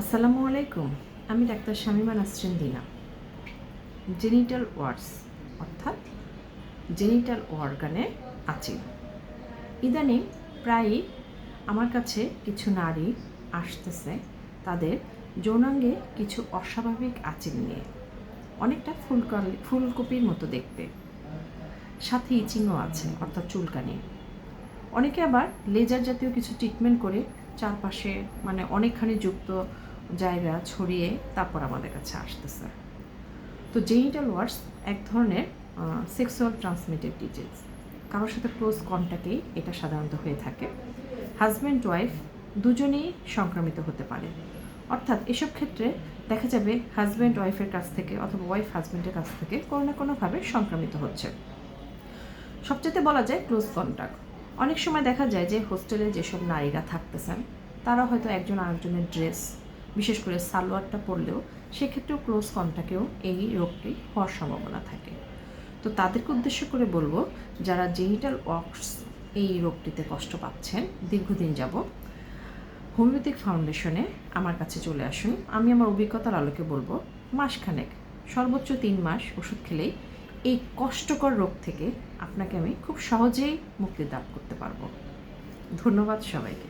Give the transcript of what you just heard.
আসসালামু আলাইকুম। আমি doctor Shamima Nasrin Dina. Genital warts অর্থাৎ জেনিটাল অর্গানে আছি। ইদানিং প্রায়ই আমার কাছে কিছু নারী আসতেছে, তাদের যৌনাঙ্গে কিছু অস্বাভাবিক আচিল নিয়ে। অনেকটা ফুলকালি ফুলকপির মতো দেখতে। সাথে ইচিংও আছে, অর্থাৎ চুলকানি। অনেকে আবার লেজার জাতীয় কিছু ট্রিটমেন্ট করে চারপাশে মানে অনেকখানি যুক্ত জায়গা ছড়িয়ে তারপর আমাদের কাছে আসতেছে। তো জেনিটাল ওয়ার্স এক ধরনের সেক্সুয়াল ট্রান্সমিটেড ডিজিজ কারোর সাথে ক্লোজ কন্ট্যাক্টেই এটা সাধারণত হয়ে থাকে। হাজব্যান্ড ওয়াইফ দুজনেই সংক্রামিত হতে পারে। অর্থাৎ এসব ক্ষেত্রে দেখা যাবে হাজব্যান্ড ওয়াইফের কাছ থেকে অথবা ওয়াইফ হাজব্যান্ডের কাছ থেকে কোনো না কোনোভাবে সংক্রামিত হচ্ছে। সবচেয়ে বলা যায় ক্লোজ কন্ট্যাক্ট অনেক সময় দেখা যায় যে হোস্টেলে যেসব নারীরা থাকতেছেন, তারা হয়তো একজন আরেকজনের ড্রেস বিশেষ করে সালোয়ারটা পরলেও সেক্ষেত্রেও ক্লোজ কন্ট্যাক্টেও এই রোগটি হওয়ার সম্ভাবনা থাকে। তো তাদেরকে উদ্দেশ্য করে বলব, যারা জেনিটাল ওয়ার্কস এই রোগটিতে কষ্ট পাচ্ছেন, দীর্ঘদিন যাব হোমিওপ্যাথিক ফাউন্ডেশনে আমার কাছে চলে আসুন। আমি আমার অভিজ্ঞতার আলোকে বলব, মাসখানেক, সর্বোচ্চ তিন মাস ওষুধ খেলেই এই কষ্টকর রোগ থেকে আপনাকে আমি খুব সহজেই মুক্তি লাভ করতে পারব। ধন্যবাদ সবাইকে।